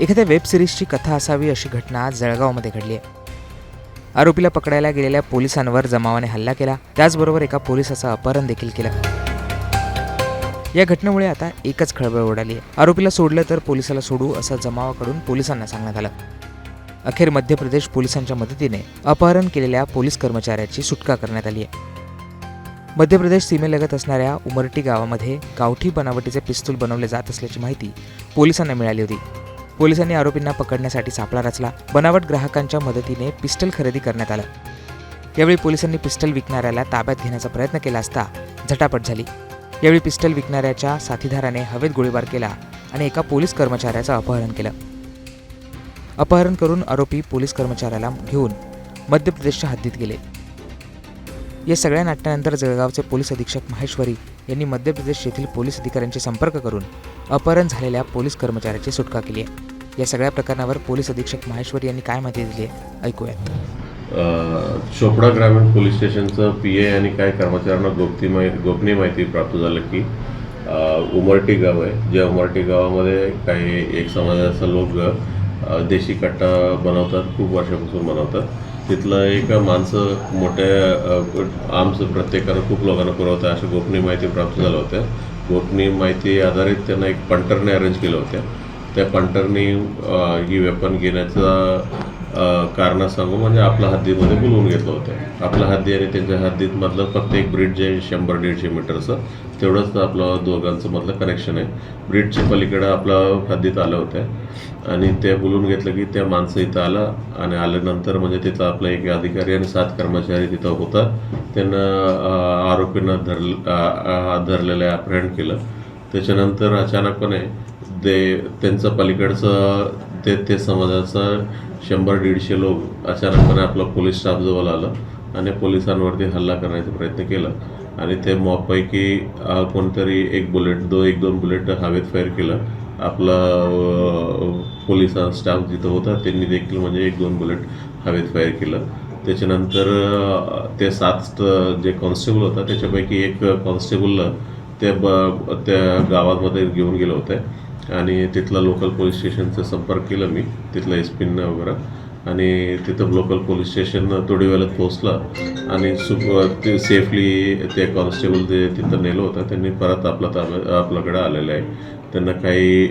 एखाद्या वेब सिरीजची कथा असावी अशी घटना आज जळगावमध्ये घडली आहे. आरोपीला पकडायला गेलेल्या पोलिसांवर जमावाने हल्ला केला. त्याचबरोबर एका पोलिसाचं अपहरण देखील केलं. या घटनेमुळे आता एकच खळबळ उडाली आहे. आरोपीला सोडलं तर पोलिसाला सोडू असं जमावाकडून पोलिसांना सांगण्यात आलं. अखेर मध्य प्रदेश पोलिसांच्या मदतीने अपहरण केलेल्या पोलीस कर्मचाऱ्याची सुटका करण्यात आली आहे. मध्य प्रदेश सीमेलगत असणाऱ्या उमरटी गावामध्ये गावठी बनावटीचे पिस्तूल बनवले जात असल्याची माहिती पोलिसांना मिळाली होती. पोलिसांनी आरोपींना पकडण्यासाठी सापळा रचला. बनावट ग्राहकांच्या मदतीने पिस्टल खरेदी करण्यात आलं. यावेळी पोलिसांनी पिस्टल विकणाऱ्याला ताब्यात घेण्याचा प्रयत्न केला असता झटापट झाली. यावेळी पिस्टल विकणाऱ्याच्या साथीदाराने हवेत गोळीबार केला आणि एका पोलीस कर्मचाऱ्याचं अपहरण केलं. अपहरण करून आरोपी पोलीस कर्मचाऱ्याला घेऊन मध्य प्रदेशच्या हद्दीत गेले. या सगळ्या नाट्यानंतर जळगावचे पोलीस अधीक्षक माहेश्वरी यांनी मध्य प्रदेश येथील पोलीस अधिकाऱ्यांशी संपर्क करून अपहरण झालेल्या पोलीस कर्मचाऱ्याची सुटका केली आहे. या सगळ्या प्रकरणावर पोलीस अधीक्षक माहेश्वरी यांनी काय माहिती दिली आहे? ऐकूयात. चोपडा ग्रामीण पोलीस स्टेशनचं पी ए आणि काही कर्मचाऱ्यांना गोपती माहिती गोपनीय माहिती प्राप्त झालं की उमरटी गाव आहे. ज्या उमरटी गावामध्ये काही एक समाजाचा लोक देशी कट्टा बनवतात खूप वर्षापासून बनवतात. तिथलं एक माणसं मोठ्या आमचं प्रत्येकानं खूप लोकांना पुरवतं. अशा गोपनीय माहिती प्राप्त झाल्या होत्या. गोपनीय माहिती आधारित त्यांना एक पंटरने अरेंज केलं होत्या. त्या पंटरनी ही वेपन घेण्याचा कारण कारणं म्हणजे आपल्या हद्दीमध्ये बोलवून घेतलं होतं. आपल्या हद्दी आणि त्यांच्या हद्दीत मधलं फक्त एक ब्रिड आहे शंभर दीडशे मीटरचं. तेवढंच आपलं दोघांचं मधलं कनेक्शन आहे. ब्रिडच्या पलीकडं आपलं हद्दीत आलं होतं आणि ते बोलून घेतलं की त्या माणसं इथं आलं आणि आल्यानंतर म्हणजे तिथं आपला एक अधिकारी आणि सात कर्मचारी तिथं होता. त्यांना आरोपींना धरल धरलेलं ॲप्रहेंड केलं. त्याच्यानंतर अचानकपणे ते त्यांचं पलीकडचं ते ते समाजाचं शंभर दीडशे लोक अचानकपणे आपलं पोलीस स्टाफ जवळ आलं आणि पोलिसांवरती हल्ला करण्याचा प्रयत्न केला. आणि ते मॉपपैकी कोणतरी एक बुलेट दो एक दोन बुलेट हवेत फायर केलं. आपला अ, स्टाफ जिथं होता त्यांनी देखील म्हणजे एक दोन बुलेट हवेत फायर केलं. त्याच्यानंतर ते सात जे कॉन्स्टेबल होता त्याच्यापैकी एक कॉन्स्टेबलला ते ब त्या गावामध्ये घेऊन गेलं होतं. आणि तिथलं लोकल पोलीस स्टेशनचा संपर्क केला मी तिथलं एस पीनं वगैरे. आणि तिथं लोकल पोलीस स्टेशन थोडी वेळात पोहोचला आणि सु ते सेफली ते कॉन्स्टेबल जे तिथं नेलं होतं त्यांनी परत आपला ताब्या आपल्याकडे आलेलं आहे. त्यांना काही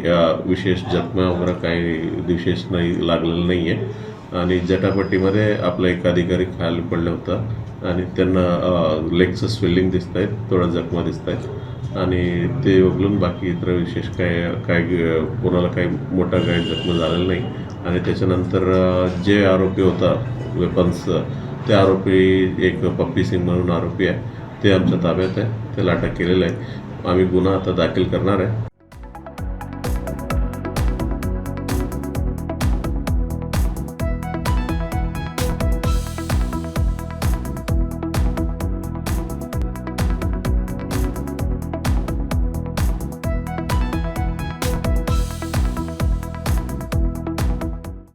विशेष जखमा वगैरे काही विशेष नाही लागलेलं नाही आहे आणि जटापट्टीमध्ये आपला एक अधिकारी खाली पडला होता. आणि त्यांना लेगचं स्वेलिंग दिसत आहेत थोडा जखमा दिसत आहेत आणि ते वगळून बाकी इतर विशेष काय काय कोणाला काही मोठा काही जखमा झालेला नाही. आणि त्याच्यानंतर जे आरोपी होता वेपन्स ते आरोपी एक पप्पी सिंग म्हणून आरोपी आहे. ते आमच्या ताब्यात आहे. त्याला अटक केलेलं आहे. आम्ही गुन्हा आता दाखल करणार आहे.